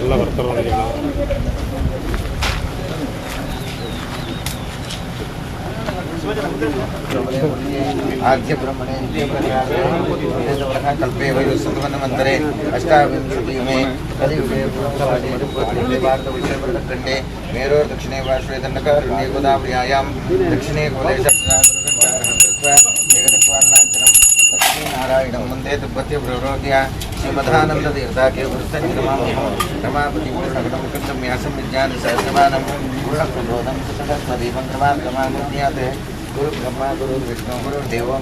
ಎಲ್ಲ ಬರ್ತಾರೆ आद्य ब्रह्मणे कल्पे वयुसुवनमन्तरे अष्टाविंशतिमे कलियुगे पूर्ववादे मेरोर्दक्षिणे पार्श्वे दण्डकारण्ये गोदावर्यायां दक्षिणे कुलेशनारायणं लक्ष्मीनारायणं वन्दे तिब्बत्य प्ररोग्य श्रीमदानन्दतीर्थाख्ये रमापति व्यासं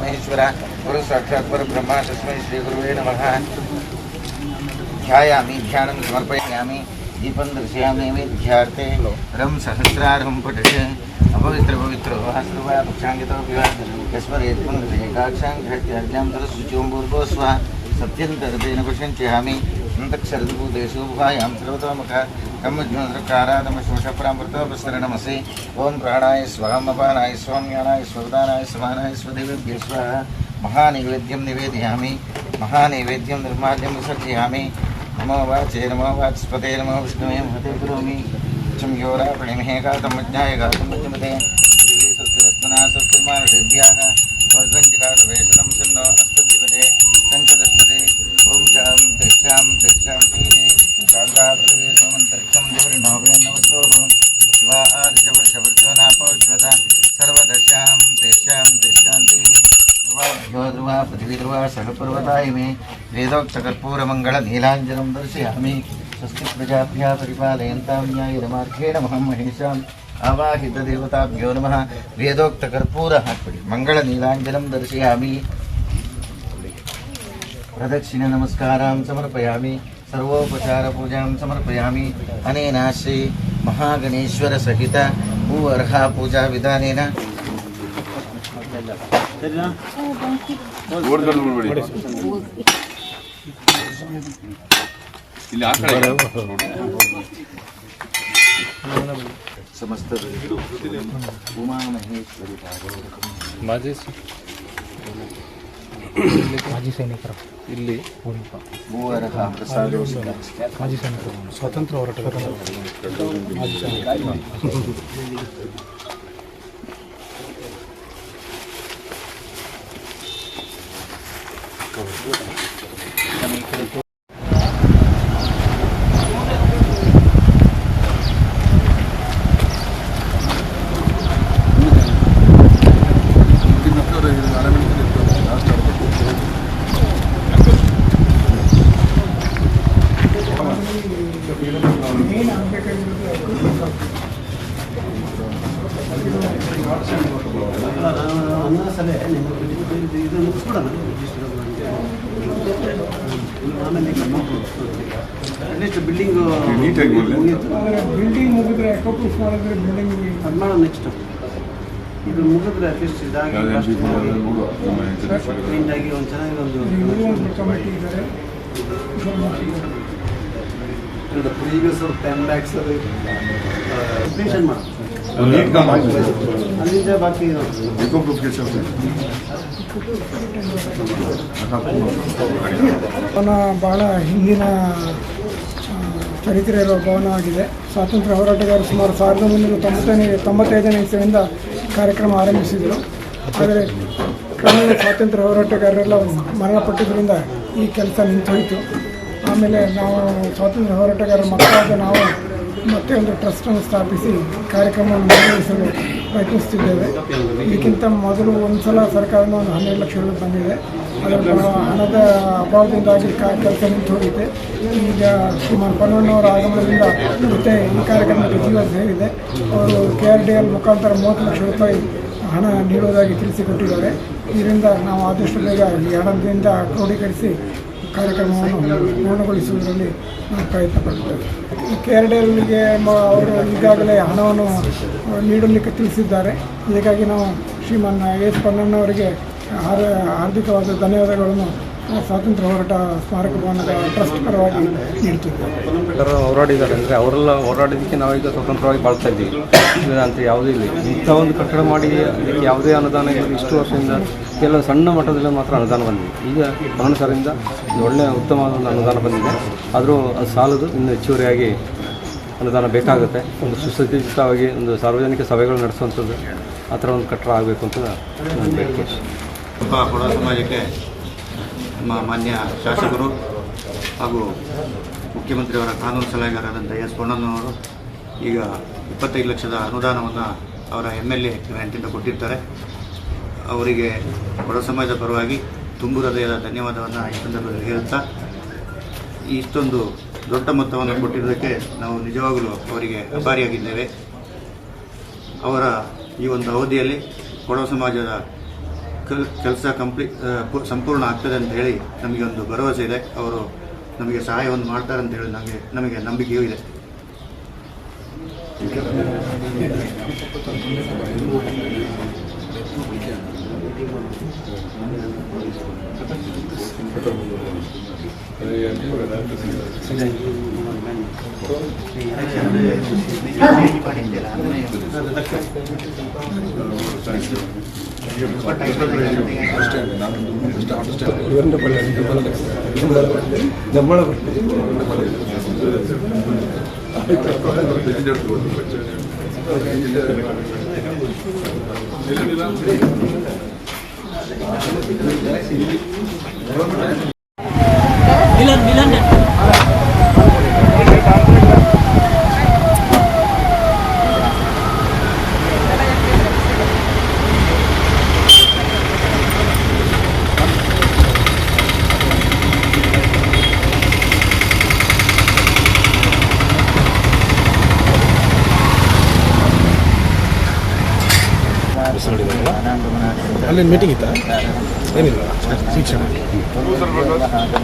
महेश्वर गुरु साक्षात् परब्रह्मा तस्मै श्रीगुरुवे नमः ध्यायामि ध्यानं समर्पयामि दीपं दर्शयामि विद्यार्थे रं सहस्रारं पठते अपवित्र पवित्रो वास्तुवा पक्षाङ्गितो विवा यस्मरेत्मं हृदयकाक्षां घट्याज्ञां तरशुचोम्बूर्गो स्व सत्यन्तरतेन पश्यञ्चयामि अन्तक्षरभूतेषु गुहायां सर्वतोमुख कम्मज्ञोदरकारादमशोषपरामृतोपस्तरणमसि ॐ प्राणाय स्वामपानाय स्वां ज्ञानाय स्वदानाय समानाय स्वदेवेभ्य स्वाहा महानैवेद्यं निवेदयामि महानैवेद्यं निर्माल्यं विसर्जयामि नमो वाचे नमो वाचस्पते नमो विष्णुवे महते करोमि चं योरापणिमहे गातं मज्ञाय गातं मज्जमते दिवि स्वस्तिरस्तुना स्वस्तिर्मानुषेभ्यः वर्ध्वञ्जिकाटवेशतं सन्नो शांति शांति शांति शांतात्री सोमंतरिक्षम जवरिणाभे नमस्वरूपम शिवा आदिशवर्षवर्षनापो श्वता सर्वदशां तेषां तिष्ठन्ति ध्रुवाभ्यो ध्रुवा पृथिवीध्रुवा सहपर्वताय मे वेदोक्तकर्पूरमङ्गलनीलाञ्जनं दर्शयामि स्वस्ति प्रजाभ्यः परिपालयन्तां न्यायमार्गेण महं महेशाम् आवाहितदेवताभ्यो नमः वेदोक्तकर्पूरः मङ्गलनीलाञ्जनं दर्शयामि ಪ್ರದಕ್ಷಿಣೆ ನಮಸ್ಕಾರಾಂ ಸಮರ್ಪಯಾಮಿ ಸರ್ವೋಪಚಾರ ಪೂಜಾಂ ಸಮರ್ಪಯಾಮಿ ಅನೇನ ಶ್ರೀ ಮಹಾಗಣೇಶ್ವರ ಸಹಿತ ಭೂ ಅರ್ಹ ಪೂಜಾ ವಿಧಾನೇನ ಸಮಸ್ತ ಉಮಾ ಮಹೇಶ್ವರಿ ಮಾಜಿ ಸೈನಿಕರು. ಇಲ್ಲಿ ಮಾಜಿ ಸೈನಿಕರು. ಸ್ವಾತಂತ್ರ್ಯ ಹೋರಾಟಗಾರ ಮಾಜಿ ಸೈನಿಕರು. ಸ್ವಾತಂತ್ರ್ಯ ಹೋರಾಟಗಾರರು ಮಾಜಿ ಸೈನಿಕರು ಬಿಲ್ಡಿಂಗ್ ನೀಟಾಗಿ ಅಟ್ಲೀಸ್ಟ್ ಬಿಲ್ಡಿಂಗ್ ಮುಗಿದ್ರೆ ಎಕೋಪ್ರೂಫ್ ಮಾಡಿದ್ರೆ ಬಿಲ್ಡಿಂಗ್ ಅದು ಮಾಡೋಣ ನೆಕ್ಸ್ಟ್ ಇದು ಮುಗಿದ್ರೆ ಅಟ್ಲೀಸ್ಟ್ ಇದಾಗಿ ಕ್ಲೀನಾಗಿ ಆಗಿ ಒಂದು ಚೆನ್ನಾಗಿ ಒಂದು ಕಮಿಟಿ ಇದ್ದಾರೆ. ಪ್ರೀವಿಯಸ್ ಅವ್ರು ಟೆನ್ ಲ್ಯಾಕ್ಸ್ ಕಂಪ್ಲೀಷನ್ ಮಾಡಿ. ಅಲ್ಲಿಂದ ಬಾಕಿ ಭವನ ಬಹಳ ಹಿಂದಿನ ಚರಿತ್ರೆ ಇರುವ ಆಗಿದೆ ಸ್ವಾತಂತ್ರ್ಯ ಹೋರಾಟಗಾರರು ಸುಮಾರು ಸಾವಿರದ ಒಂಬೈನೂರ ತೊಂಬತ್ತನೇ ತೊಂಬತ್ತೈದನೇ ಇಸವಿಯಿಂದ ಕಾರ್ಯಕ್ರಮ ಆರಂಭಿಸಿದರು. ಆದರೆ ಕ್ರಮೇಣ ಸ್ವಾತಂತ್ರ್ಯ ಹೋರಾಟಗಾರರೆಲ್ಲ ಮರಣಪಟ್ಟಿದ್ದರಿಂದ ಈ ಕೆಲಸ ನಿಂತೋಯಿತು. ಆಮೇಲೆ ನಾವು ಸ್ವಾತಂತ್ರ್ಯ ಹೋರಾಟಗಾರರ ಮಕ್ಕಳಾದ ನಾವು ಮತ್ತೆ ಒಂದು ಟ್ರಸ್ಟನ್ನು ಸ್ಥಾಪಿಸಿ ಕಾರ್ಯಕ್ರಮವನ್ನು ನಿರ್ವಹಿಸಲು ಪ್ರಯತ್ನಿಸುತ್ತಿದ್ದೇವೆ. ಇದಕ್ಕಿಂತ ಮೊದಲು ಒಂದು ಸಲ ಸರ್ಕಾರದಿಂದ ಒಂದು ಹನ್ನೆರಡು ಲಕ್ಷ ರೂಪಾಯಿ ಬಂದಿದೆ. ಅದರ ಹಣದ ಅಭಾವದಿಂದಾಗಿ ಕೆಲಸ ನಿಂತು ಹೋಗಿದೆ ಈಗ ಸುಮಾರು ಪನ್ನಣ್ಣವರ ಆಗಮನದಿಂದ ಮತ್ತೆ ಈ ಕಾರ್ಯಕ್ರಮಕ್ಕೆ ಜೀವ ಸೇರಿದೆ ಅವರು ಕೆ ಆರ್ ಡಿ ಎಲ್ ಮುಖಾಂತರ ಮೂವತ್ತು ಲಕ್ಷ ರೂಪಾಯಿ ಹಣ ನೀಡುವುದಾಗಿ ತಿಳಿಸಿಕೊಟ್ಟಿದ್ದಾರೆ. ಇದರಿಂದ ನಾವು ಆದಷ್ಟು ಬೇಗ ಈ ಹಣದಿಂದ ಕ್ರೋಢೀಕರಿಸಿ ಕಾರ್ಯಕ್ರಮವನ್ನು ಪೂರ್ಣಗೊಳಿಸುವುದರಲ್ಲಿ ನಾವು ಪ್ರಯತ್ನ ಪಡ್ತೇವೆ ಕೆ ಆರ್ ಅವರು ಈಗಾಗಲೇ ಹಣವನ್ನು ನೀಡಲಿಕ್ಕೆ ತಿಳಿಸಿದ್ದಾರೆ. ಹೀಗಾಗಿ ನಾವು ಶ್ರೀಮಾನ್ ಎಸ್ ಪನ್ನಣ್ಣವರಿಗೆ ಹಾರ, ಹಾರ್ದಿಕವಾದ ಧನ್ಯವಾದಗಳನ್ನು ಸ್ವಾತಂತ್ರ್ಯ ಹೋರಾಟ ಸ್ಮಾರಕ ಭವನದ ಟ್ರಸ್ಟ್ ಪರವಾಗಿ ಹೋರಾಡಿದ್ದಾರೆ. ಅಂದರೆ ಅವರೆಲ್ಲ ಹೋರಾಡಿದ್ದಕ್ಕೆ ನಾವೀಗ ಸ್ವತಂತ್ರವಾಗಿ ಬಾಳ್ತಾ ಇದ್ದೀವಿ. ಅಂತ ಯಾವುದೂ ಇಲ್ಲ. ಇಂಥ ಒಂದು ಕಟ್ಟಡ ಮಾಡಿ ಅದಕ್ಕೆ ಯಾವುದೇ ಅನುದಾನ ಇಲ್ಲ. ಇಷ್ಟು ವರ್ಷದಿಂದ ಕೆಲವು ಸಣ್ಣ ಮಟ್ಟದಲ್ಲಿ ಮಾತ್ರ ಅನುದಾನ ಬಂದಿದೆ. ಈಗ ಭವನ ಸರಿಂದ ಒಳ್ಳೆಯ ಉತ್ತಮವಾದ ಒಂದು ಅನುದಾನ ಬಂದಿದೆ. ಆದರೂ ಅದು ಸಾಲದು ಇನ್ನು ಹೆಚ್ಚುವರಿಯಾಗಿ ಅನುದಾನ ಬೇಕಾಗುತ್ತೆ. ಒಂದು ಸುಸಜ್ಜಿತವಾಗಿ ಒಂದು ಸಾರ್ವಜನಿಕ ಸಭೆಗಳು ನಡೆಸುವಂಥದ್ದು ಆ ಥರ ಒಂದು ಕಟ್ಟಡ ಆಗಬೇಕು ಅಂತ ನನ್ನ ಬೇಡಿಕೆ ಸಮಾಜಕ್ಕೆ ಮಾನ್ಯ ಶಾಸಕರು ಹಾಗೂ ಮುಖ್ಯಮಂತ್ರಿಯವರ ಕಾನೂನು ಸಲಹೆಗಾರರಾದಂಥ ಎಸ್ ಪೊನ್ನಣ್ಣನವರು ಈಗ ಇಪ್ಪತ್ತೈದು ಲಕ್ಷದ ಅನುದಾನವನ್ನು ಅವರ ಎಂ ಎಲ್ ಎ ಗ್ರ್ಯಾಂಟಿಂದ ಕೊಟ್ಟಿರ್ತಾರೆ. ಅವರಿಗೆ ಬಡ ಸಮಾಜದ ಪರವಾಗಿ ತುಂಬು ಹೃದಯದ ಧನ್ಯವಾದವನ್ನು ಈ ಸಂದರ್ಭದಲ್ಲಿ ಹೇಳುತ್ತಾ ಇಷ್ಟೊಂದು ದೊಡ್ಡ ಮೊತ್ತವನ್ನು ಕೊಟ್ಟಿರೋದಕ್ಕೆ ನಾವು ನಿಜವಾಗಲೂ ಅವರಿಗೆ ಅಭಾರಿಯಾಗಿದ್ದೇವೆ ಅವರ ಈ ಒಂದು ಅವಧಿಯಲ್ಲಿ ಕೊಡವ ಸಮಾಜದ ಕೆಲ್, ಕೆಲಸ ಕಂಪ್ಲೀಟ್ ಸಂಪೂರ್ಣ ಆಗ್ತದೆ ಅಂತ ಹೇಳಿ ನಮಗೆ ಒಂದು ಭರವಸೆ ಇದೆ. ಅವರು ನಮಗೆ ಸಹಾಯವನ್ನು ಮಾಡ್ತಾರೆ ಅಂತ ಹೇಳಿ ನಮಗೆ ನಮಗೆ ನಂಬಿಕೆಯೂ ಇದೆ. ഇവരുടെ പള്ളി നമ്മളെ പള്ളി മിലൻ മിലൻ ಅಲ್ಲಿ ಮೀಟಿಂಗ್ ಇತ್ತಾ? ಏನಿಲ್ಲ ಶಿಕ್ಷಣ ಅಧ್ಯಕ್ಷ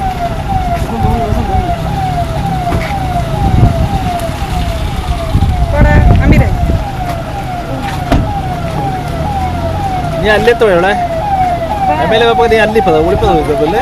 ಹಿಂಗಾಗಿ ಹಿಂಗಾಗಿ. ಎಸ್ ಪನ್ನಣ್ಣವರಿಗೆ ನೀ ಅಲ್ಲೇ ತಗೊಳ್ಳ ಆಮೇಲೆ ಒಬ್ಬ ನೀ ಅಲ್ಲಿ ಪದ ಉಳಿಪದ ಹೋಗ್ಬೇಕಲ್ಲೇ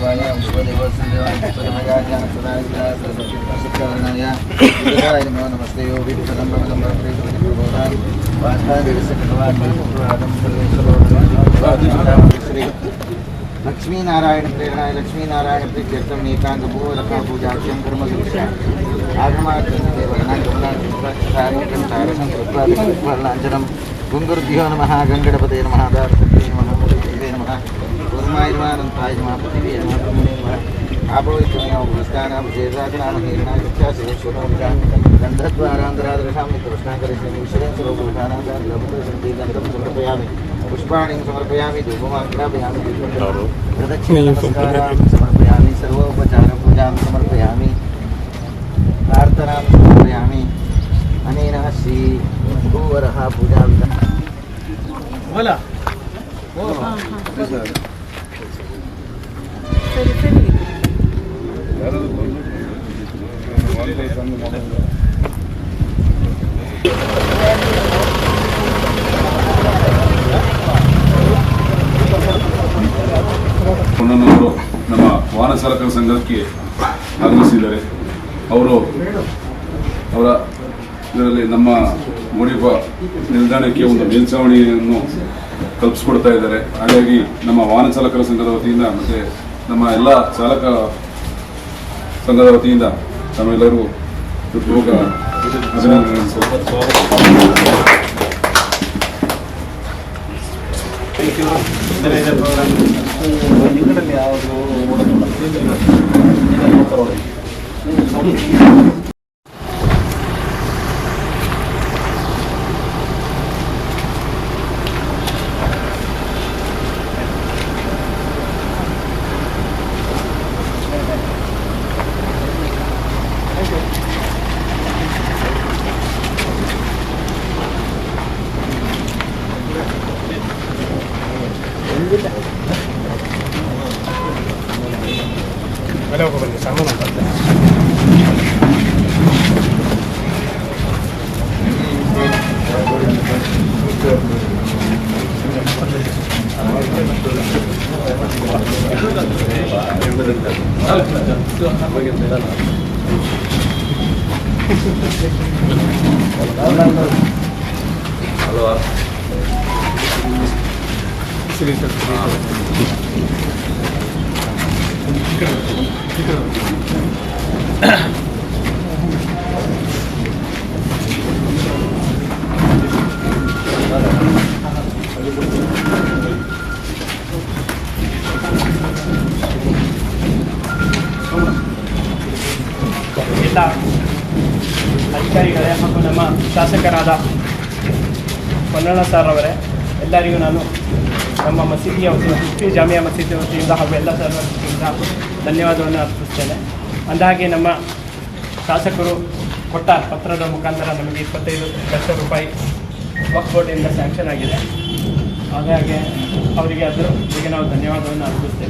सर्वाय उपदेवसंदेवाय नमो नमस्ते यो विप्रदं भवतं भवप्रीतप्रबोधान् वाष्पादिविसकृतवादं सर्वेश्वरोधनं श्री लक्ष्मीनारायण प्रेरणाय लक्ष्मीनारायण प्रीत्यर्थम एकांत पूर्वरथा पूजाख्यं कर्म दृश्या आगमार्थं गुङ्गुरुभ्यो नमः गङ्गणपते नमः दासभ्ये नमः नमः कुर्माय नमः नन्ताय नमः पतिवे नमः ఆపవిత్రమయం పురస్కారం చేతాగ్నామహీర్ణాంధ్రాంధ్రాదృశామి కృష్ణాకరిష్యం విశ్రేశ్వరపురుషానాంధ్రం లభుతీ గంధం సమర్పయామి. పుష్పాణి సమర్పయామి ధూపమాగ్రాపయామి ప్రదక్షిణాం సమర్పయామి సర్వోపచార పూజాం సమర్పయామి ప్రార్థనాం సమర్పయామి అనేన శ్రీ భూవర పూజాం బోలా ನಮ್ಮ ವಾಹನ ಚಾಲಕರ ಸಂಘಕ್ಕೆ ಆಗಮಿಸಿದ್ದಾರೆ. ಅವರು ಅವರ ಇದರಲ್ಲಿ ನಮ್ಮ ಮುಡಿಪ ನಿಲ್ದಾಣಕ್ಕೆ ಒಂದು ಮೇಲ್ಚಾವಣಿಯನ್ನು ಕಲ್ಪಿಸ್ಕೊಡ್ತಾ ಇದ್ದಾರೆ. ಹಾಗಾಗಿ ನಮ್ಮ ವಾಹನ ಚಾಲಕರ ಸಂಘದ ವತಿಯಿಂದ ಮತ್ತು ನಮ್ಮ ಎಲ್ಲ ಚಾಲಕ ಸಂಘದ ವತಿಯಿಂದ ತಮ್ಮೆಲ್ಲರೂ ಹೃತ್ಪೂರ್ವಕ ಅಭಿನಂದನೆ ಸಲ್ಲಿಸುತ್ತೇನೆ. ನಿಕಟಲ್ಲಿ ಯಾವುದು ಎಲ್ಲ ಅಧಿಕಾರಿಗಳೇ ಹಾಗೂ ನಮ್ಮ ಶಾಸಕರಾದ ಹೊನ್ನಣ್ಣ ಸರ್ ಅವರೇ ಎಲ್ಲರಿಗೂ ನಾನು ನಮ್ಮ ಮಸೀದಿಯ ವತಿಯಿಂದ ಜಾಮಿಯಾ ಮಸೀದಿ ವತಿಯಿಂದ ಹಾಗೂ ಎಲ್ಲ ಸರ್ ವತಿಯಿಂದ ಧನ್ಯವಾದವನ್ನು ಅರ್ಪಿಸ್ತೇನೆ ಅಂದಹಾಗೆ ನಮ್ಮ ಶಾಸಕರು ಕೊಟ್ಟ ಪತ್ರದ ಮುಖಾಂತರ ನಮಗೆ ಇಪ್ಪತ್ತೈದು ಲಕ್ಷ ರೂಪಾಯಿ ವಕ್ಫ್ ಬೋರ್ಡಿಂದ ಸ್ಯಾಂಕ್ಷನ್ ಆಗಿದೆ. ಹಾಗಾಗಿ ಅವರಿಗೆ ಅದರ ಬಗ್ಗೆ ನಾವು ಧನ್ಯವಾದವನ್ನು ಅರ್ಪಿಸ್ತೇವೆ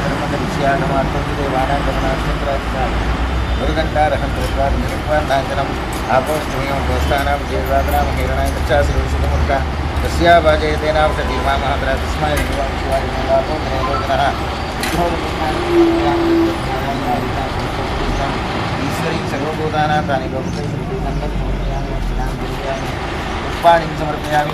स्यान्मार्थदेवानागमनाक्षेत्राधिकारी दुर्गण्डारहं भूत्वाद् निरुक्वान्धाञ्जनम् आपोष्टमीयं गोष्ठानां जीवादनां ईश्वरी सर्वभूतानां तानि गोपते पुष्पाणि समर्पयामि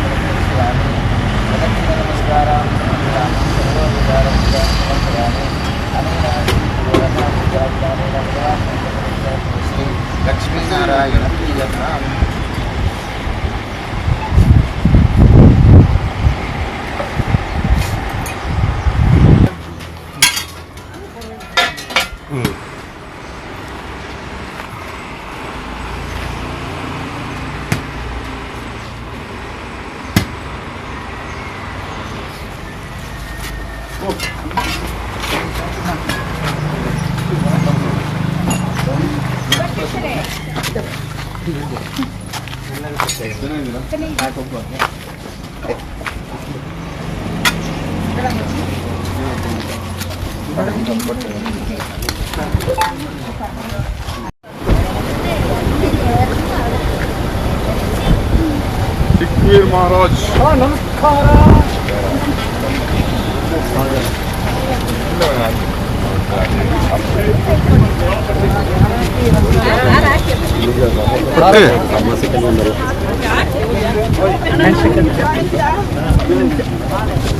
十二了一点十二 Tikbir Maharaj. Hey. One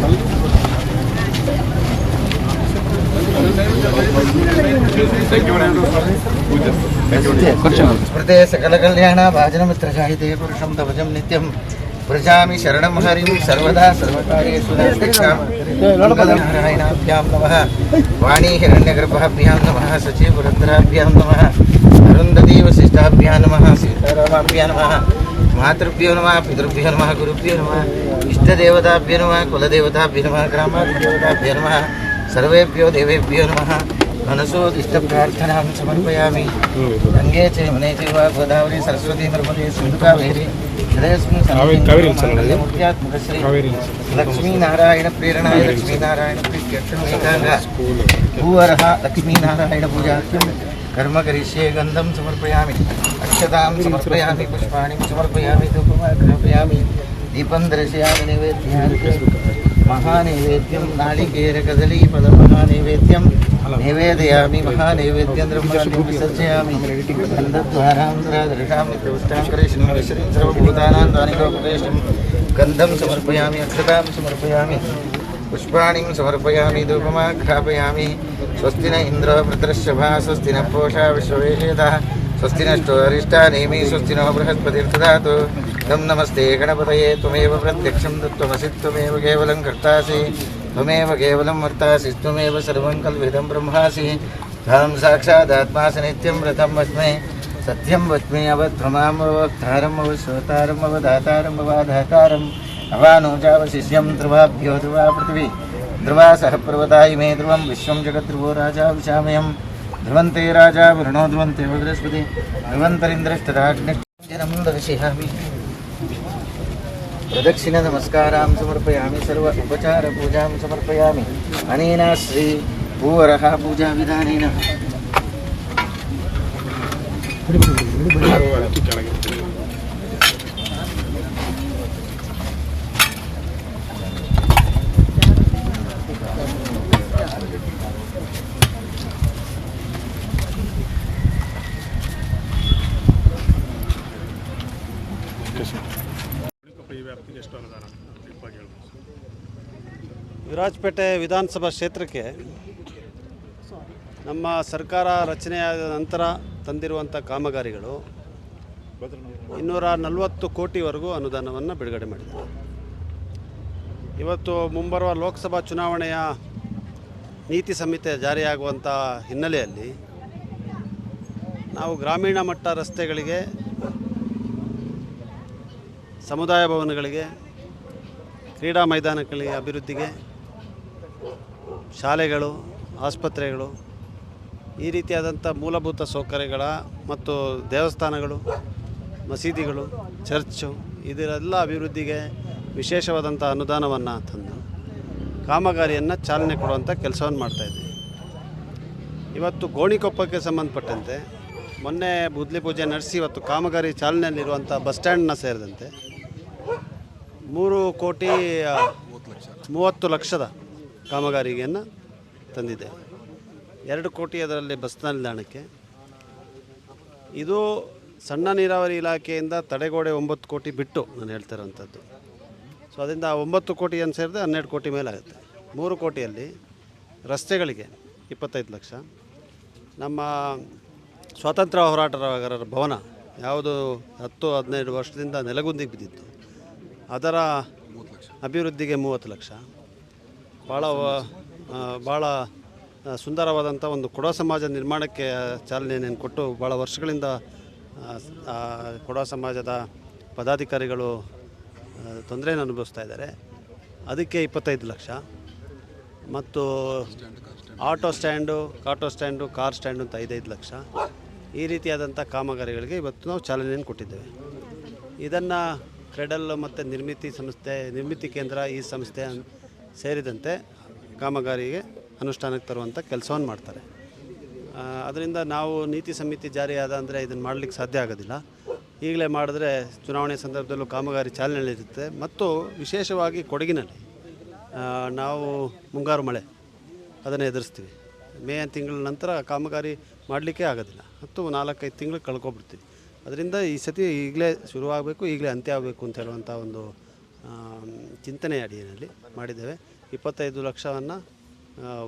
second. स्मृते सकलकल्याण भाजनमित्रशाहिते पुरुषं तवजं नित्यं व्रजामि शरणं हरिं सर्वदा सर्वकार्येषु मङ्गलनारायणाभ्यां नमः। वाणी हिरण्यगर्भाभ्यां नमः। सचिवरुद्राभ्यां नमः। अरुन्धती वसिष्ठाभ्यां नमः। सीतारामाभ्यां नमः। मातृभ्यो नमः, पितृभ्यो नमः, गुरुभ्यो नमः। इष्टदेवताभ्यो नमः, कुलदेवताभ्यो नमः, ग्रामादिदेवताभ्यो नमः। सर्वेभ्यो देवेभ्यो नमः। मनसोदिष्टप्रार्थनां समर्पयामि। गङ्गे च यमुने चैव गोदावरी सरस्वती नर्मदे सिन्धु कावेरी हृदयस्मिन् मूर्त्यात्मकश्री लक्ष्मीनारायण प्रेरणाय लक्ष्मीनारायण प्रीत्यर्थमेकाङ्ग भूवरः लक्ष्मीनारायणपूजार्थं कर्म करिष्ये गन्धं समर्पयामि। अक्षतां समर्पयामि पुष्पाणि समर्पयामि दीपं दर्शयामि नैवेद्यार्थं महानैवेद्यं नालिकेरकदलीपदमहानैवेद्यं नैवेदयामि महानैवेद्यं द्रव्याणि विसर्जयामि। गन्धद्वारान्तरादृशामि विशरीं सर्वभूतानां दानिकोपदेशं गन्धं समर्पयामि अक्षतां समर्पयामि पुष्पाणिं समर्पयामि धूपमाघ्रापयामि स्वस्ति न इन्द्रो वृत्रश्रभा स्वस्ति न पोषा विश्ववेहेदः स्वस्ति नष्टो अरिष्टा नेमि स्वस्ति नो बृहस्पतिर्ददातु तं नमस्ते गणपतये त्वमेव प्रत्यक्षं तत्त्वमसि त्वमेव केवलं कर्तासि त्वमेव केवलं वर्तासि त्वमेव सर्वं कल्विदं ब्रह्मासि तं साक्षादात्मासि नित्यं व्रतं वच्मे सत्यं वच्मे अवध्वमामवक्तारम् अवश्रोतारम् अवदातारम् अवाधातारम् अवानोजावशिष्यं ध्रुवाभ्यो ध्रुवा पृथिवी ध्रुवा सह पर्वता इमे ध्रुवं विश्वं जगद्ध्रुवो राजा विशामयं ध्रुवन्ते राजा वरुणो ध्रुवन्ते बृहस्पति ध्रुवन्तरिन्द्रष्टराग्निजनं नमस्कार समर्पयामि सर्व उपचारपूजां समर्पयामि अनेन श्री भूवरः पूजाविधानेन ವಿರಾಜಪೇಟೆ ವಿಧಾನಸಭಾ ಕ್ಷೇತ್ರಕ್ಕೆ ನಮ್ಮ ಸರ್ಕಾರ ರಚನೆಯಾದ ನಂತರ ತಂದಿರುವಂಥ ಕಾಮಗಾರಿಗಳು ಇನ್ನೂರ ನಲವತ್ತು ಕೋಟಿವರೆಗೂ ಅನುದಾನವನ್ನು ಬಿಡುಗಡೆ ಮಾಡಿದೆ ಇವತ್ತು ಮುಂಬರುವ ಲೋಕಸಭಾ ಚುನಾವಣೆಯ ನೀತಿ ಸಂಹಿತೆ ಜಾರಿಯಾಗುವಂಥ ಹಿನ್ನೆಲೆಯಲ್ಲಿ ನಾವು ಗ್ರಾಮೀಣ ಮಟ್ಟ ರಸ್ತೆಗಳಿಗೆ ಸಮುದಾಯ ಭವನಗಳಿಗೆ, ಕ್ರೀಡಾ ಮೈದಾನಗಳಿಗೆ ಅಭಿವೃದ್ಧಿಗೆ ಶಾಲೆಗಳು, ಆಸ್ಪತ್ರೆಗಳು, ಈ ರೀತಿಯಾದಂಥ ಮೂಲಭೂತ ಸೌಕರ್ಯಗಳ ಮತ್ತು ದೇವಸ್ಥಾನಗಳು, ಮಸೀದಿಗಳು, ಚರ್ಚು ಇದರೆಲ್ಲ ಅಭಿವೃದ್ಧಿಗೆ ವಿಶೇಷವಾದಂಥ ಅನುದಾನವನ್ನು ತಂದು ಕಾಮಗಾರಿಯನ್ನು ಚಾಲನೆ ಕೊಡುವಂಥ ಕೆಲಸವನ್ನು ಮಾಡ್ತಾಯಿದ್ದೀವಿ ಇವತ್ತು ಗೋಣಿಕೊಪ್ಪಕ್ಕೆ ಸಂಬಂಧಪಟ್ಟಂತೆ ಮೊನ್ನೆ ಬುದ್ಲಿ ಪೂಜೆ ನಡೆಸಿ ಇವತ್ತು ಕಾಮಗಾರಿ ಚಾಲನೆಯಲ್ಲಿರುವಂಥ ಬಸ್ ಸ್ಟ್ಯಾಂಡ್ನ ಸೇರಿದಂತೆ ಮೂರು ಕೋಟಿ ಮೂವತ್ತು ಲಕ್ಷದ ಕಾಮಗಾರಿಗೆಯನ್ನು ತಂದಿದೆ. ಎರಡು ಕೋಟಿ ಅದರಲ್ಲಿ ಬಸ್ ನಿಲ್ದಾಣಕ್ಕೆ. ಇದು ಸಣ್ಣ ನೀರಾವರಿ ಇಲಾಖೆಯಿಂದ ತಡೆಗೋಡೆ ಒಂಬತ್ತು ಕೋಟಿ ಬಿಟ್ಟು ನಾನು ಹೇಳ್ತಿರೋಂಥದ್ದು ಸೊ ಅದರಿಂದ ಒಂಬತ್ತು ಕೋಟಿ ಏನು ಸೇರಿದ್ರೆ ಹನ್ನೆರಡು ಕೋಟಿ ಮೇಲಾಗುತ್ತೆ. ಮೂರು ಕೋಟಿಯಲ್ಲಿ ರಸ್ತೆಗಳಿಗೆ ಇಪ್ಪತ್ತೈದು ಲಕ್ಷ. ನಮ್ಮ ಸ್ವಾತಂತ್ರ್ಯ ಹೋರಾಟಗಾರರ ಭವನ ಯಾವುದು ಹತ್ತು ಹದಿನೈದು ವರ್ಷದಿಂದ ನೆಲಗುಂದಿಗೆ ಬಿದ್ದಿತ್ತು. ಅದರ ಅಭಿವೃದ್ಧಿಗೆ ಮೂವತ್ತು ಲಕ್ಷ. ಭಾಳ ಭಾಳ ಸುಂದರವಾದಂಥ ಒಂದು ಕೊಡ ಸಮಾಜ ನಿರ್ಮಾಣಕ್ಕೆ ಚಾಲನೆಯನ್ನು ಕೊಟ್ಟು ಭಾಳ ವರ್ಷಗಳಿಂದ ಕೊಡ ಸಮಾಜದ ಪದಾಧಿಕಾರಿಗಳು ತೊಂದರೆಯನ್ನು ಅನುಭವಿಸ್ತಾ ಇದ್ದಾರೆ. ಅದಕ್ಕೆ ಇಪ್ಪತ್ತೈದು ಲಕ್ಷ. ಮತ್ತು auto stand auto stand, car stand ಅಂತ ಐದೈದು ಲಕ್ಷ. ಈ ರೀತಿಯಾದಂಥ ಕಾಮಗಾರಿಗಳಿಗೆ ಇವತ್ತು ನಾವು ಚಾಲನೆಯನ್ನು ಕೊಟ್ಟಿದ್ದೇವೆ. ಇದನ್ನು ಕ್ರೆಡಲ್ ಮತ್ತು ನಿರ್ಮಿತಿ ಸಂಸ್ಥೆ, ನಿರ್ಮಿತಿ ಕೇಂದ್ರ ಈ ಸಂಸ್ಥೆ ಸೇರಿದಂತೆ ಕಾಮಗಾರಿಗೆ ಅನುಷ್ಠಾನಕ್ಕೆ ತರುವಂಥ ಕೆಲಸವನ್ನು ಮಾಡ್ತಾರೆ. ಅದರಿಂದ ನಾವು ನೀತಿ ಸಮಿತಿ ಜಾರಿಯಾದ ಅಂದರೆ ಇದನ್ನು ಮಾಡಲಿಕ್ಕೆ ಸಾಧ್ಯ ಆಗೋದಿಲ್ಲ. ಈಗಲೇ ಮಾಡಿದ್ರೆ ಚುನಾವಣೆ ಸಂದರ್ಭದಲ್ಲೂ ಕಾಮಗಾರಿ ಚಾಲನೆಯಲ್ಲಿರುತ್ತೆ. ಮತ್ತು ವಿಶೇಷವಾಗಿ ಕೊಡಗಿನಲ್ಲಿ ನಾವು ಮುಂಗಾರು ಮಳೆ ಅದನ್ನು ಎದುರಿಸ್ತೀವಿ. ಮೇ ತಿಂಗಳ ನಂತರ ಕಾಮಗಾರಿ ಮಾಡಲಿಕ್ಕೆ ಆಗೋದಿಲ್ಲ. ಮತ್ತು ನಾಲ್ಕೈದು ತಿಂಗಳು ಕಳ್ಕೊಬಿಡ್ತೀವಿ. ಅದರಿಂದ ಈ ಸತಿ ಈಗಲೇ ಶುರುವಾಗಬೇಕು, ಈಗಲೇ ಅಂತ್ಯ ಆಗಬೇಕು ಅಂತ ಹೇಳುವಂಥ ಒಂದು ಚಿಂತನೆ ಅಡಿಯಲ್ಲಿ ಮಾಡಿದ್ದೇವೆ. ಇಪ್ಪತ್ತೈದು ಲಕ್ಷವನ್ನು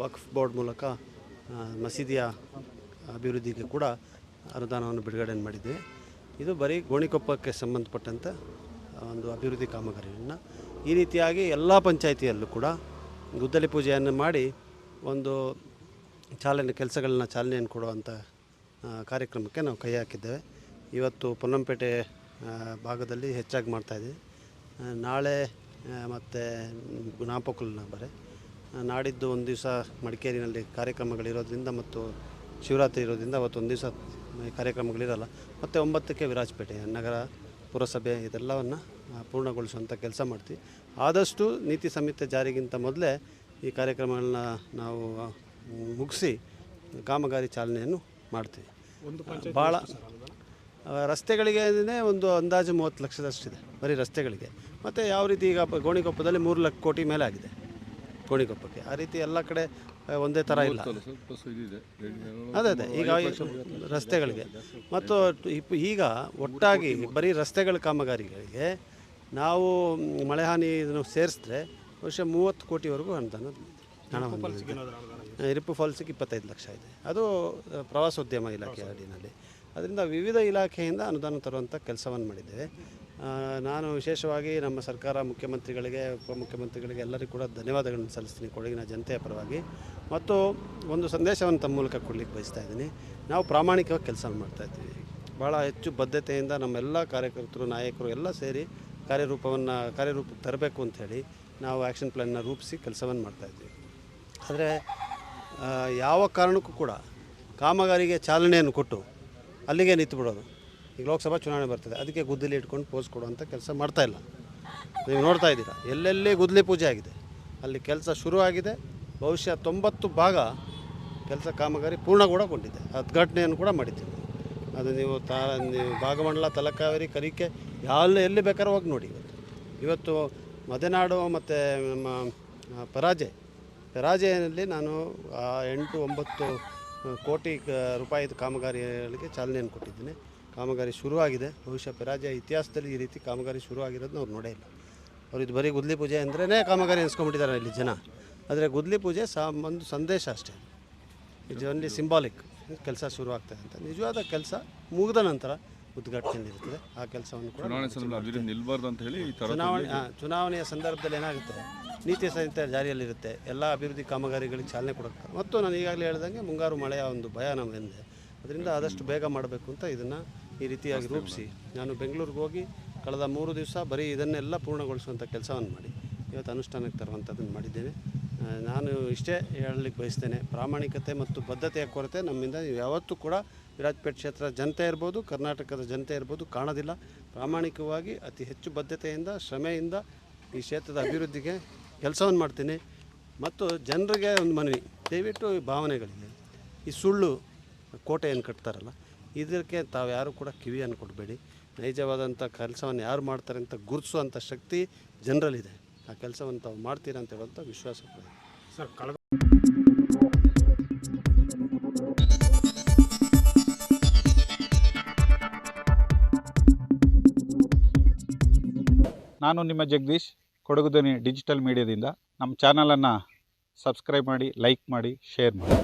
ವಕ್ಫ್ ಬೋರ್ಡ್ ಮೂಲಕ ಮಸೀದಿಯ ಅಭಿವೃದ್ಧಿಗೆ ಕೂಡ ಅನುದಾನವನ್ನು ಬಿಡುಗಡೆ ಮಾಡಿದ್ದೇವೆ. ಇದು ಬರೀ ಗೋಣಿಕೊಪ್ಪಕ್ಕೆ ಸಂಬಂಧಪಟ್ಟಂಥ ಒಂದು ಅಭಿವೃದ್ಧಿ ಕಾಮಗಾರಿಯನ್ನು ಈ ರೀತಿಯಾಗಿ ಎಲ್ಲ ಪಂಚಾಯಿತಿಯಲ್ಲೂ ಕೂಡ ಗುದ್ದಲಿ ಪೂಜೆಯನ್ನು ಮಾಡಿ ಒಂದು ಚಾಲನೆ, ಕೆಲಸಗಳನ್ನ ಚಾಲನೆಯನ್ನು ಕೊಡುವಂಥ ಕಾರ್ಯಕ್ರಮಕ್ಕೆ ನಾವು ಕೈ ಹಾಕಿದ್ದೇವೆ. ಇವತ್ತು ಪೊನ್ನಂಪೇಟೆ ಭಾಗದಲ್ಲಿ ಹೆಚ್ಚಾಗಿ ಮಾಡ್ತಾಯಿದ್ದೀವಿ ನಾಳೆ ಮತ್ತು ನಾಪಕುಲ್ನ ಬರೆ. ನಾಡಿದ್ದು ಒಂದು ದಿವಸ ಮಡಿಕೇರಿನಲ್ಲಿ ಕಾರ್ಯಕ್ರಮಗಳಿರೋದ್ರಿಂದ ಮತ್ತು ಶಿವರಾತ್ರಿ ಇರೋದ್ರಿಂದ ಅವತ್ತು ಒಂದು ದಿವಸ ಕಾರ್ಯಕ್ರಮಗಳಿರಲ್ಲ ಮತ್ತು ಒಂಬತ್ತಕ್ಕೆ ವಿರಾಜಪೇಟೆ ನಗರ ಪುರಸಭೆ ಇದೆಲ್ಲವನ್ನು ಪೂರ್ಣಗೊಳಿಸುವಂಥ ಕೆಲಸ ಮಾಡ್ತೀವಿ. ಆದಷ್ಟು ನೀತಿ ಸಂಹಿತೆ ಜಾರಿಗಿಂತ ಮೊದಲೇ ಈ ಕಾರ್ಯಕ್ರಮಗಳನ್ನ ನಾವು ಮುಗಿಸಿ ಕಾಮಗಾರಿ ಚಾಲನೆಯನ್ನು ಮಾಡ್ತೀವಿ. ಭಾಳ ರಸ್ತೆಗಳಿಗೆ ಒಂದು ಅಂದಾಜು ಮೂವತ್ತು ಲಕ್ಷದಷ್ಟಿದೆ ಬರೀ ರಸ್ತೆಗಳಿಗೆ. ಮತ್ತು ಯಾವ ರೀತಿ ಈಗ ಗೋಣಿಕೊಪ್ಪದಲ್ಲಿ ಮೂರು ಲಕ್ಷ ಕೋಟಿ ಮೇಲೆ ಆಗಿದೆ ಗೋಣಿಕೊಪ್ಪಕ್ಕೆ. ಆ ರೀತಿ ಎಲ್ಲ ಕಡೆ ಒಂದೇ ಥರ ಇಲ್ಲ. ಅದೇ ಅದೇ. ಈಗ ರಸ್ತೆಗಳಿಗೆ. ಮತ್ತು ಈಗ ಒಟ್ಟಾಗಿ ಬರೀ ರಸ್ತೆಗಳ ಕಾಮಗಾರಿಗಳಿಗೆ ನಾವು ಮಳೆ ಹಾನಿ ಇದನ್ನು ಸೇರಿಸಿದ್ರೆ ವರ್ಷ ಮೂವತ್ತು ಕೋಟಿವರೆಗೂ ಅನುದಾನ ಹಣ ಇರಿಪ್ಪು ಫಾಲ್ಸಿಗೆ ಇಪ್ಪತ್ತೈದು ಲಕ್ಷ ಇದೆ. ಅದು ಪ್ರವಾಸೋದ್ಯಮ ಇಲಾಖೆ ಅಡಿನಲ್ಲಿ ಅದರಿಂದ ವಿವಿಧ ಇಲಾಖೆಯಿಂದ ಅನುದಾನ ತರುವಂಥ ಕೆಲಸವನ್ನು ಮಾಡಿದ್ದೇವೆ. ನಾನು ವಿಶೇಷವಾಗಿ ನಮ್ಮ ಸರ್ಕಾರ ಮುಖ್ಯಮಂತ್ರಿಗಳಿಗೆ ಉಪಮುಖ್ಯಮಂತ್ರಿಗಳಿಗೆ ಎಲ್ಲರಿಗೂ ಕೂಡ ಧನ್ಯವಾದಗಳನ್ನು ಸಲ್ಲಿಸ್ತೀನಿ ಕೊಡಗಿನ ಜನತೆಯ ಪರವಾಗಿ. ಮತ್ತು ಒಂದು ಸಂದೇಶವನ್ನು ತಮ್ಮ ಮೂಲಕ ಕೊಡಲಿಕ್ಕೆ ಬಯಸ್ತಾ ಇದ್ದೀನಿ. ನಾವು ಪ್ರಾಮಾಣಿಕವಾಗಿ ಕೆಲಸ ಮಾಡ್ತಾಯಿದ್ದೀವಿ ಭಾಳ ಹೆಚ್ಚು ಬದ್ಧತೆಯಿಂದ ನಮ್ಮೆಲ್ಲ ಕಾರ್ಯಕರ್ತರು, ನಾಯಕರು ಎಲ್ಲ ಸೇರಿ ಕಾರ್ಯರೂಪವನ್ನು, ಕಾರ್ಯರೂಪಕ್ಕೆ ತರಬೇಕು ಅಂಥೇಳಿ ನಾವು ಆ್ಯಕ್ಷನ್ ಪ್ಲ್ಯಾನ್ನ ರೂಪಿಸಿ ಕೆಲಸವನ್ನು ಮಾಡ್ತಾಯಿದ್ವಿ ಆದರೆ ಯಾವ ಕಾರಣಕ್ಕೂ ಕೂಡ ಕಾಮಗಾರಿಗೆ ಚಾಲನೆಯನ್ನು ಕೊಟ್ಟು ಅಲ್ಲಿಗೆ ನಿಂತು ಬಿಡೋದು. ಈಗ ಲೋಕಸಭಾ ಚುನಾವಣೆ ಬರ್ತದೆ. ಅದಕ್ಕೆ ಗುದ್ದಲಿ ಇಟ್ಕೊಂಡು ಪೋಸ್ ಕೊಡುವಂಥ ಕೆಲಸ ಮಾಡ್ತಾ ಇಲ್ಲ. ನೀವು ನೋಡ್ತಾ ಇದ್ದೀರಾ? ಎಲ್ಲೆಲ್ಲಿ ಗುದ್ದಲಿ ಪೂಜೆ ಆಗಿದೆ? ಅಲ್ಲಿ ಕೆಲಸ ಶುರು ಆಗಿದೆ. ಬಹುಶಃ ತೊಂಬತ್ತು ಭಾಗ ಕೆಲಸ ಕಾಮಗಾರಿ ಪೂರ್ಣಗೊಳಗೊಂಡಿದೆ ಉದ್ಘಾಟನೆಯನ್ನು ಕೂಡ ಮಾಡಿದ್ದೀವಿ. ಅದು ನೀವು ತಾ, ನೀವು ಭಾಗಮಂಡಲ, ತಲಕಾವೇರಿ, ಕರಿಕೆ ಎಲ್ಲ ಎಲ್ಲಿ ಬೇಕಾದ್ರೂ ಹೋಗಿ ನೋಡಿ ಇವತ್ತು. ಇವತ್ತು ಮದೆನಾಡು ಮತ್ತು ನಮ್ಮ ಪರಾಜೆ. ಪರಾಜೆಯಲ್ಲಿ ನಾನು ಎಂಟು, ಒಂಬತ್ತು ಕೋಟಿ ಕ- ರೂಪಾಯಿದು ಕಾಮಗಾರಿಗಳಿಗೆ ಚಾಲನೆಯನ್ನು ಕೊಟ್ಟಿದ್ದೀನಿ. ಕಾಮಗಾರಿ ಶುರುವಾಗಿದೆ. ಬಹುಶಃ ಪರಾಜಯ ಇತಿಹಾಸದಲ್ಲಿ ಈ ರೀತಿ ಕಾಮಗಾರಿ ಶುರುವಾಗಿರೋದನ್ನ ಅವ್ರು ನೋಡೇ ಇಲ್ಲ. ಅವ್ರು ಇದು ಬರೀ ಗುದ್ಲಿ ಪೂಜೆ ಅಂದ್ರೇ ಕಾಮಗಾರಿ ಅನ್ಸ್ಕೊಂಡ್ಬಿಟ್ಟಿದ್ದಾರೆ ಇಲ್ಲಿ ಜನ. ಆದರೆ ಗುದ್ಲಿ ಪೂಜೆ ಸಾ ಒಂದು ಸಂದೇಶ ಅಷ್ಟೇ. ಇಟ್ಸ್ ಓನ್ಲಿ ಸಿಂಬಾಲಿಕ್ ಕೆಲಸ ಶುರುವಾಗ್ತದೆ ಅಂತ. ನಿಜವಾದ ಕೆಲಸ ಮುಗಿದ ನಂತರ ಉದ್ಘಾಟನೆ ಇರ್ತದೆ. ಆ ಕೆಲಸವನ್ನು ಕೂಡ ಚುನಾವಣೆ ಚುನಾವಣೆಯ ಸಂದರ್ಭದಲ್ಲಿ ಏನಾಗುತ್ತೆ? ನೀತಿ ಸಂಹಿತೆ ಜಾರಿಯಲ್ಲಿರುತ್ತೆ. ಎಲ್ಲ ಅಭಿವೃದ್ಧಿ ಕಾಮಗಾರಿಗಳಿಗೆ ಚಾಲನೆ ಕೊಡುತ್ತೆ. ಮತ್ತು ನಾನು ಈಗಾಗಲೇ ಹೇಳ್ದಂಗೆ ಮುಂಗಾರು ಮಳೆಯ ಒಂದು ಭಯ ನಮ್ಮಿಂದೆ. ಅದರಿಂದ ಆದಷ್ಟು ಬೇಗ ಮಾಡಬೇಕು ಅಂತ ಇದನ್ನು ಈ ರೀತಿಯಾಗಿ ರೂಪಿಸಿ ನಾನು ಬೆಂಗಳೂರಿಗೆ ಹೋಗಿ ಕಳೆದ ಮೂರು ದಿವಸ ಬರೀ ಇದನ್ನೆಲ್ಲ ಪೂರ್ಣಗೊಳಿಸುವಂಥ ಕೆಲಸವನ್ನು ಮಾಡಿ. ಇವತ್ತು ಅನುಷ್ಠಾನಕ್ಕೆ ತರುವಂಥದ್ದನ್ನು ಮಾಡಿದ್ದೇನೆ ನಾನು ಇಷ್ಟೇ ಹೇಳಲಿಕ್ಕೆ ಬಯಸ್ತೇನೆ. ಪ್ರಾಮಾಣಿಕತೆ ಮತ್ತು ಬದ್ಧತೆಯ ಕೊರತೆ ನಮ್ಮಿಂದ ಯಾವತ್ತೂ ಕೂಡ ವಿರಾಜಪೇಟೆ ಕ್ಷೇತ್ರ ಜನತೆ ಇರ್ಬೋದು ಕರ್ನಾಟಕದ ಜನತೆ ಇರ್ಬೋದು ಕಾಣೋದಿಲ್ಲ. ಪ್ರಾಮಾಣಿಕವಾಗಿ ಅತಿ ಹೆಚ್ಚು ಬದ್ಧತೆಯಿಂದ ಶ್ರಮೆಯಿಂದ ಈ ಕ್ಷೇತ್ರದ ಅಭಿವೃದ್ಧಿಗೆ ಕೆಲಸವನ್ನು ಮಾಡ್ತೀನಿ. ಮತ್ತು ಜನರಿಗೆ ಒಂದು ಮನವಿ ದಯವಿಟ್ಟು ಈ ಭಾವನೆಗಳಿಗೆ ಈ ಸುಳ್ಳು ಕೋಟೆಯನ್ನು ಕಟ್ತಾರಲ್ಲ ಇದಕ್ಕೆ ತಾವು ಯಾರು ಕೂಡ ಕಿವಿಯನ್ನು ಕೊಡಬೇಡಿ. ನೈಜವಾದಂಥ ಕೆಲಸವನ್ನು ಯಾರು ಮಾಡ್ತಾರೆ ಅಂತ ಗುರುತಿಸುವಂಥ ಶಕ್ತಿ ಜನರಲ್ಲಿದೆ. ಆ ಕೆಲಸವನ್ನು ತಾವು ಮಾಡ್ತೀರಾ ಅಂತ ಹೇಳುವಂಥ ವಿಶ್ವಾಸ ಕೂಡ ಸರ್ ಕಳೆದ ನಾನು ನಿಮ್ಮ ಜಗದೀಶ್. ಕೊಡಗು ಧ್ವನಿ ಡಿಜಿಟಲ್ ಮೀಡಿಯಾದಿಂದ ನಮ್ಮ ಚಾನಲನ್ನು ಸಬ್ಸ್ಕ್ರೈಬ್ ಮಾಡಿ ಲೈಕ್ ಮಾಡಿ ಶೇರ್ ಮಾಡಿ.